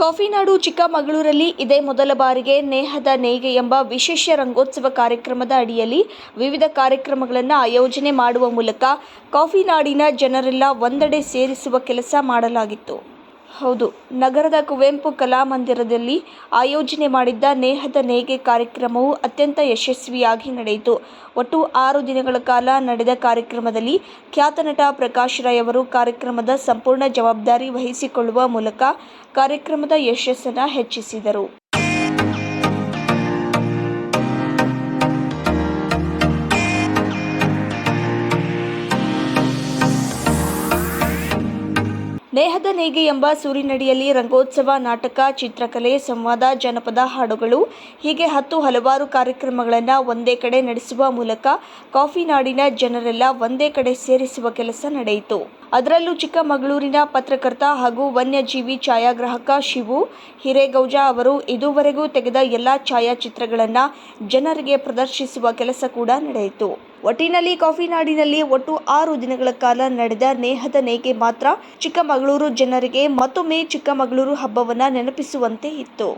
ಕಾಫಿನಾಡು ಚಿಕ್ಕಮಗಳೂರಲ್ಲಿ ಇದೇ ಮೊದಲ ಬಾರಿಗೆ ನೇಹದ ನೇಯ್ಗೆ ಎಂಬ ವಿಶೇಷ ರಂಗೋತ್ಸವ ಕಾರ್ಯಕ್ರಮದ ಅಡಿಯಲ್ಲಿ ವಿವಿಧ ಕಾರ್ಯಕ್ರಮಗಳನ್ನು ಆಯೋಜನೆ ಮಾಡುವ ಮೂಲಕ ಕಾಫಿನಾಡಿನ ಜನರೆಲ್ಲ ಒಂದೆಡೆ ಸೇರಿಸುವ ಕೆಲಸ ಮಾಡಲಾಗಿತ್ತು. ಹೌದು, ನಗರದ ಕುವೆಂಪು ಕಲಾಮಂದಿರದಲ್ಲಿ ಆಯೋಜನೆ ಮಾಡಿದ್ದ ನೇಹದ ನೇಯ್ಗೆ ಕಾರ್ಯಕ್ರಮವು ಅತ್ಯಂತ ಯಶಸ್ವಿಯಾಗಿ ನಡೆಯಿತು. ಒಟ್ಟು ಆರು ದಿನಗಳ ಕಾಲ ನಡೆದ ಕಾರ್ಯಕ್ರಮದಲ್ಲಿ ಖ್ಯಾತ ನಟ ಪ್ರಕಾಶ್ ರೈ ಅವರು ಕಾರ್ಯಕ್ರಮದ ಸಂಪೂರ್ಣ ಜವಾಬ್ದಾರಿ ವಹಿಸಿಕೊಳ್ಳುವ ಮೂಲಕ ಕಾರ್ಯಕ್ರಮದ ಯಶಸ್ಸನ್ನು ಹೆಚ್ಚಿಸಿದರು. ನೇಹದ ನೇಗೆ ಎಂಬ ಸೂರಿನಡಿಯಲ್ಲಿ ರಂಗೋತ್ಸವ, ನಾಟಕ, ಚಿತ್ರಕಲೆ, ಸಂವಾದ, ಜನಪದ ಹಾಡುಗಳು, ಹೀಗೆ ಹತ್ತು ಹಲವಾರು ಕಾರ್ಯಕ್ರಮಗಳನ್ನು ಒಂದೇ ಕಡೆ ನಡೆಸುವ ಮೂಲಕ ಕಾಫಿ ನಾಡಿನ ಜನರೆಲ್ಲ ಒಂದೇ ಕಡೆ ಸೇರಿಸುವ ಕೆಲಸ ನಡೆಯಿತು. ಅದರಲ್ಲೂ ಚಿಕ್ಕಮಗಳೂರಿನ ಪತ್ರಕರ್ತ ಹಾಗೂ ವನ್ಯಜೀವಿ ಛಾಯಾಗ್ರಾಹಕ ಶಿವು ಹಿರೇಗೌಜ ಅವರು ಇದುವರೆಗೂ ತೆಗೆದ ಎಲ್ಲ ಛಾಯಾಚಿತ್ರಗಳನ್ನು ಜನರಿಗೆ ಪ್ರದರ್ಶಿಸುವ ಕೆಲಸ ಕೂಡ ನಡೆಯಿತು. ಒಟ್ಟಿನಲ್ಲಿ ಕಾಫಿ ನಾಡಿನಲ್ಲಿ ಒಟ್ಟು ಆರು ದಿನಗಳ ಕಾಲ ನಡೆದ ನೇಹದ ನೇಕೆ ಮಾತ್ರ ಚಿಕ್ಕಮಗಳೂರು ಜನರಿಗೆ ಮತ್ತೊಮ್ಮೆ ಚಿಕ್ಕಮಗಳೂರು ಹಬ್ಬವನ್ನ ನೆನಪಿಸುವಂತೆ ಇತ್ತು.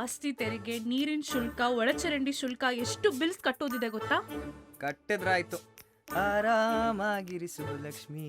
ಆಸ್ತಿ ತೆರಿಗೆ ನೀರಿನ ಶುಲ್ಕ ಒಳಚರಂಡಿ ಶುಲ್ಕ ಎಷ್ಟು ಬಿಲ್ಸ್ ಕಟ್ಟೋದಿದೆ ಗೊತ್ತಾ? ಕಟ್ಟಿದ್ರಾಯ್ತು. ಆರಾಮಾಗಿರಿಸು ಲಕ್ಷ್ಮಿ.